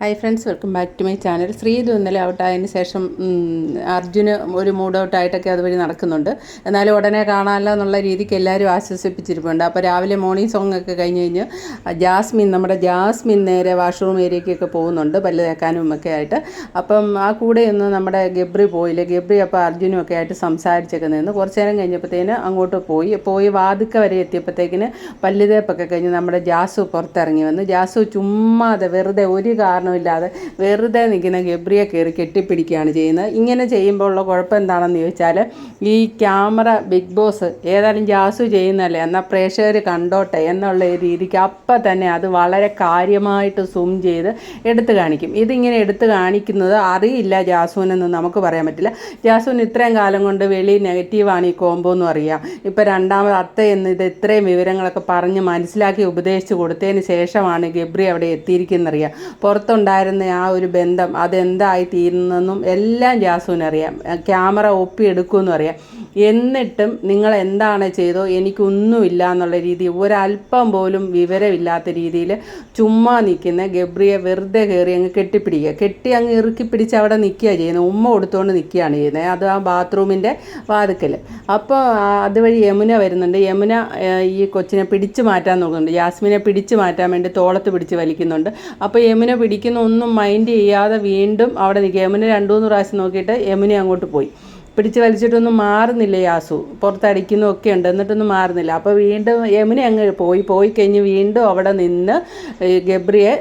Hi friends welcome back to my channel Sreethu ഇന്നലെ ഔട്ടായതിന് ശേഷം അർജുന് ഒരു മൂഡ് ഔട്ടായിട്ടൊക്കെ അതുവഴി നടക്കുന്നുണ്ട്. എന്നാലും ഉടനെ കാണാമല്ലോ എന്നുള്ള രീതിക്ക് എല്ലാവരും ആശ്വസിപ്പിച്ചിരിപ്പുണ്ട്. അപ്പോൾ രാവിലെ മോർണിംഗ് സോങ് ഒക്കെ കഴിഞ്ഞ് കഴിഞ്ഞ് ജാസ്മിൻ നമ്മുടെ ജാസ്മിൻ നേരെ വാഷ്റൂം ഏരിയക്കൊക്കെ പോകുന്നുണ്ട് പല്ല് തേക്കാനും ഒക്കെ ആയിട്ട്. അപ്പം ആ കൂടെ ഒന്ന് നമ്മുടെ ഗബ്രി പോയില്ല? ഗബ്രി അപ്പോൾ അർജുനും ഒക്കെ ആയിട്ട് സംസാരിച്ചൊക്കെ നിന്ന് കുറച്ച് നേരം കഴിഞ്ഞപ്പോഴത്തേന് അങ്ങോട്ട് പോയി. പോയി വാതിക്ക വരെ എത്തിയപ്പോഴത്തേക്കിന് പല്ല് തേപ്പൊക്കെ കഴിഞ്ഞ് നമ്മുടെ ജാസു പുറത്തിറങ്ങി വന്ന്. ജാസു ചുമ്മാതെ വെറുതെ ഒരു കാരണം കാരണമില്ലാതെ വെറുതെ നിൽക്കുന്ന ഗബ്രിയെ കയറി കെട്ടിപ്പിടിക്കുകയാണ് ചെയ്യുന്നത്. ഇങ്ങനെ ചെയ്യുമ്പോൾ ഉള്ള കുഴപ്പം എന്താണെന്ന് ചോദിച്ചാൽ ഈ ക്യാമറ ബിഗ് ബോസ് ഏതായാലും ജാസു ചെയ്യുന്നല്ലേ എന്നാൽ പ്രേക്ഷകർ കണ്ടോട്ടെ എന്നുള്ള രീതിക്ക് അപ്പം തന്നെ അത് വളരെ കാര്യമായിട്ട് സൂം ചെയ്ത് എടുത്തു കാണിക്കും. ഇതിങ്ങനെ എടുത്തു കാണിക്കുന്നത് അറിയില്ല ജാസുവിനെന്ന് നമുക്ക് പറയാൻ പറ്റില്ല. ജാസുവിന് ഇത്രയും കാലം കൊണ്ട് വെളി നെഗറ്റീവാണ് ഈ കോംബോ എന്ന് അറിയാം. ഇപ്പോൾ രണ്ടാമത് അത്ത എന്ന് ഇത് ഇത്രയും വിവരങ്ങളൊക്കെ പറഞ്ഞ് മനസ്സിലാക്കി ഉപദേശിച്ച് കൊടുത്തതിന് ശേഷമാണ് ഗബ്രി അവിടെ എത്തിയിരിക്കുന്നറിയാം. പുറത്തുണ്ട് ഉണ്ടായിരുന്ന ആ ഒരു ബന്ധം അതെന്തായി തീരുന്നെന്നും എല്ലാം ജാസുവിനറിയാം. ക്യാമറ ഒപ്പിയെടുക്കുമെന്നും അറിയാം. എന്നിട്ടും നിങ്ങൾ എന്താണ് ചെയ്തോ എനിക്കൊന്നുമില്ല എന്നുള്ള രീതി ഒരല്പം പോലും വിവരമില്ലാത്ത രീതിയിൽ ചുമ്മാ നിൽക്കുന്ന ഗബ്രിയെ വെറുതെ കയറി അങ്ങ് കെട്ടിപ്പിടിക്കുക. കെട്ടി അങ്ങ് ഇറുക്കി പിടിച്ച് അവിടെ നിൽക്കുക ചെയ്യുന്നത്. ഉമ്മ കൊടുത്തുകൊണ്ട് നിൽക്കുകയാണ് ചെയ്യുന്നത്. അത് ആ ബാത്റൂമിന്റെ വാതുക്കൽ അപ്പോൾ അതുവഴി യമുന വരുന്നുണ്ട്. യമുന ഈ കൊച്ചിനെ പിടിച്ചു മാറ്റാൻ നോക്കുന്നുണ്ട്. യാസ്മിനെ പിടിച്ചു മാറ്റാൻ വേണ്ടി തോളത്ത് പിടിച്ച് വലിക്കുന്നുണ്ട്. അപ്പോൾ യമുന പിടിക്കുന്ന ഒന്നും മൈൻഡ് ചെയ്യാതെ വീണ്ടും അവിടെ നിൽക്കുക. യമുന രണ്ടു മൂന്ന് പ്രാവശ്യം നോക്കിയിട്ട് യമുന അങ്ങോട്ട് പോയി. പിടിച്ച് വലിച്ചിട്ടൊന്നും മാറുന്നില്ല യാസു പുറത്തടിക്കുന്നൊക്കെ ഉണ്ട്. എന്നിട്ടൊന്നും മാറുന്നില്ല. അപ്പോൾ വീണ്ടും യമുന അങ്ങ് പോയി. പോയി കഴിഞ്ഞ് വീണ്ടും അവിടെ നിന്ന് ഗബ്രിയെ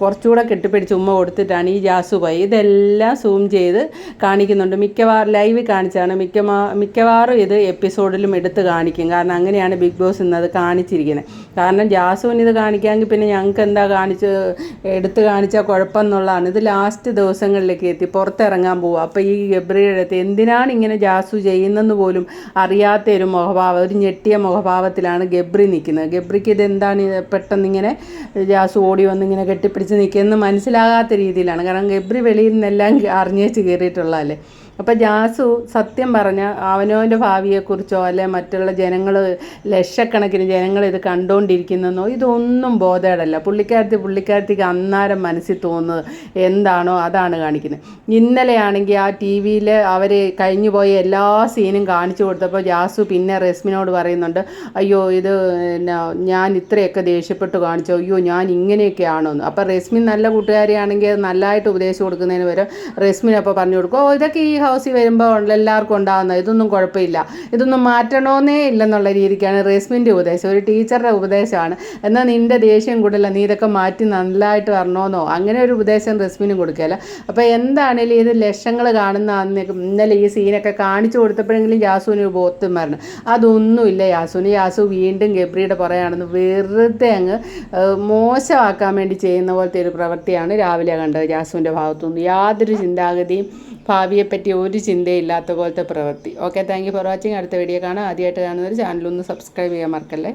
കുറച്ചുകൂടെ കെട്ടിപ്പിടിച്ച് ഉമ്മ കൊടുത്തിട്ടാണ് ഈ ജാസു പോയി. ഇതെല്ലാം സൂം ചെയ്ത് കാണിക്കുന്നുണ്ട്. മിക്കവാറും ലൈവ് കാണിച്ചാണ്. മിക്കമാ മിക്കവാറും ഇത് എപ്പിസോഡിലും എടുത്ത് കാണിക്കും. കാരണം അങ്ങനെയാണ് ബിഗ് ബോസ് ഇന്നത് കാണിച്ചിരിക്കുന്നത്. കാരണം ജാസുവിന് ഇത് കാണിക്കാമെങ്കിൽ പിന്നെ ഞങ്ങൾക്ക് എന്താ കാണിച്ച് എടുത്ത് കാണിച്ചാൽ കുഴപ്പമെന്നുള്ളതാണ്. ഇത് ലാസ്റ്റ് ദിവസങ്ങളിലേക്ക് എത്തി. പുറത്തിറങ്ങാൻ പോകും അപ്പോൾ ഈ ഗബ്രിയുടെ അടുത്ത് എന്തിനാണ് ഇങ്ങനെ ജാസു ചെയ്യുന്നെന്ന് പോലും അറിയാത്ത ഒരു മുഖഭാവം ഒരു ഞെട്ടിയ മുഖഭാവത്തിലാണ് ഗബ്രി നിൽക്കുന്നത്. ഗബ്രിക്ക് ഇതെന്താണ്? പെട്ടെന്ന് ഇങ്ങനെ ജാസു ഓടി വന്ന് ഇങ്ങനെ കെട്ടിപ്പിടിച്ച് നിൽക്കുന്നത് മനസ്സിലാകാത്ത രീതിയിലാണ്. കാരണം ഗബ്രി വെളിയിൽ നിന്നെല്ലാം അറിഞ്ഞേച്ച് കയറിയിട്ടുള്ളതല്ലേ? അപ്പോൾ ജാസു സത്യം പറഞ്ഞ അവനവന്റെ ഭാവിയെക്കുറിച്ചോ അല്ലെ മറ്റുള്ള ജനങ്ങൾ ലക്ഷക്കണക്കിന് ജനങ്ങൾ ഇത് കണ്ടുകൊണ്ടിരിക്കുന്നതെന്നോ ഇതൊന്നും ബോധേടല്ല. പുള്ളിക്കാരത്തി പുള്ളിക്കാരത്തിക്ക് അന്നേരം മനസ്സിൽ തോന്നുന്നത് എന്താണോ അതാണ് കാണിക്കുന്നത്. ഇന്നലെയാണെങ്കിൽ ആ ടി വിയിൽ അവർ കഴിഞ്ഞു പോയ എല്ലാ സീനും കാണിച്ചു കൊടുത്തപ്പോൾ ജാസു പിന്നെ റെസ്മിനോട് പറയുന്നുണ്ട് അയ്യോ ഇത് ഞാൻ ഇത്രയൊക്കെ ദേഷ്യപ്പെട്ട് കാണിച്ചോ. അയ്യോ ഞാൻ ഇങ്ങനെയൊക്കെ ആണോ എന്ന് അപ്പോൾ റെസ്മിൻ നല്ല കൂട്ടുകാരിയാണെങ്കിൽ നല്ലതായിട്ട് ഉപദേശം കൊടുക്കുന്നതിന് പകരം റെസ്മിൻ അപ്പോൾ പറഞ്ഞു കൊടുക്കും ഓ ഇതൊക്കെ ഈ ഹൗസിൽ വരുമ്പോൾ ഉള്ള എല്ലാവർക്കും ഉണ്ടാകുന്നത് ഇതൊന്നും കുഴപ്പമില്ല. ഇതൊന്നും മാറ്റണമെന്നേ ഇല്ലെന്നുള്ള രീതിക്കാണ് റേസ്മിന്റെ ഉപദേശം. ഒരു ടീച്ചറുടെ ഉപദേശമാണ്. എന്നാൽ നിന്റെ ദേഷ്യം കൂടല്ല നീ ഇതൊക്കെ മാറ്റി നല്ലതായിട്ട് വരണമെന്നോ അങ്ങനെ ഒരു ഉപദേശം റെസ്മിനും കൊടുക്കില്ല അപ്പോൾ എന്താണേലും ഇത് ലക്ഷങ്ങൾ കാണുന്ന ഇന്നലെ ഈ സീനൊക്കെ കാണിച്ചു കൊടുത്തപ്പോഴെങ്കിലും യാസുവിന് ബോധം വരണം. അതൊന്നുമില്ല യാസുവിന്. യാസു വീണ്ടും ഗബ്രിയുടെ പുറയാണെന്ന് വെറുതെ അങ്ങ് മോശമാക്കാൻ വേണ്ടി ചെയ്യുന്ന പോലത്തെ ഒരു പ്രവൃത്തിയാണ് രാവിലെ കണ്ടത് യാസുവിന്റെ ഭാഗത്തുനിന്ന്. യാതൊരു ചിന്താഗതിയും ഭാവിയെപ്പറ്റി ഒരു ചിന്തയില്ലാത്ത പോലത്തെ പ്രവൃത്തി. Okay thank you for watching അടുത്ത വീഡിയോ കാണാം. ആദ്യമായിട്ട് കാണുന്നവർ ചാനലൊന്ന് സബ്സ്ക്രൈബ് ചെയ്യാൻ മറക്കല്ലേ?